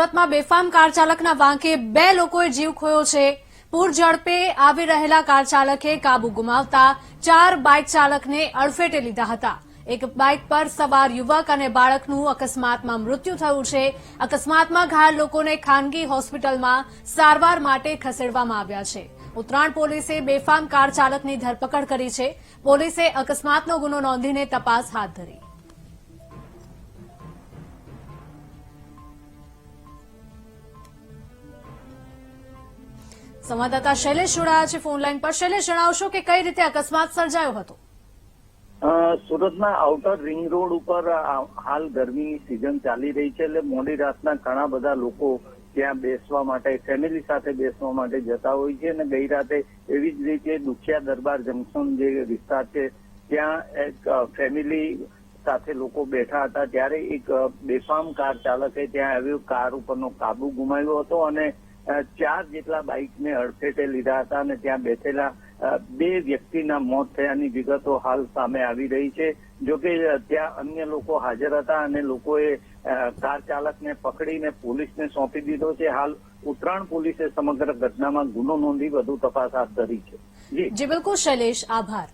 સુરતમાં બેફામ કાર ચાલકના વાંકે બે લોકોએ જીવ ખોયો છે. પૂર ઝડપે આવી રહેલા કાર ચાલકે કાબુ ગુમાવતા ચાર બાઇક ચાલકને અડફેટે લીધા હતા. એક બાઇક પર સવાર યુવક અને બાળકનું અકસ્માતમાં મૃત્યુ થયું છે. અકસ્માતમાં ઘાયલ લોકોને ખાનગી હોસ્પિટલમાં સારવાર માટે ખસેડવામાં આવ્યા છે. ઉત્તરાયણ પોલીસે બેફામ કાર ચાલકની ધરપકડ કરી છે. પોલીસે અકસ્માતનો ગુનો નોંધીને તપાસ હાથ ધરી. સંવાદદાતા શૈલેષ જોડાયા છે ફોનલાઈન પર. શૈલેષ, જણાવશો કે કઈ રીતે અકસ્માત સર્જાયો હતો? સુરતના આઉટર રિંગ રોડ ઉપર હાલ ગરમીની સિઝન ચાલી રહી છે એટલે મોડી રાતના ઘણા બધા લોકો ત્યાં બેસવા માટે, ફેમિલી સાથે બેસવા માટે જતા હોય છે અને ગઈ રાતે એવી જ રીતે દુખિયા દરબાર જંકશન જે વિસ્તાર છે, ત્યાં એક ફેમિલી સાથે લોકો બેઠા હતા. ત્યારે એક બેફામ કાર ચાલકે ત્યાં આવ્યો. કાર ઉપરનો કાબુ ગુમાવ્યો હતો અને ચાર જેટલા બાઇકને અડફેટે લીધા હતા અને ત્યાં બેઠેલા બે વ્યક્તિના મોત થયાની વિગતો હાલ સામે આવી રહી છે. જોકે ત્યાં અન્ય લોકો હાજર હતા અને લોકોએ કાર ચાલકને પકડીને પોલીસને સોંપી દીધો છે. હાલ ઉત્તરાયણ પોલીસે સમગ્ર ઘટનામાં ગુનો નોંધી વધુ તપાસ હાથ ધરી છે. જી, બિલકુલ, શૈલેષ. આભાર.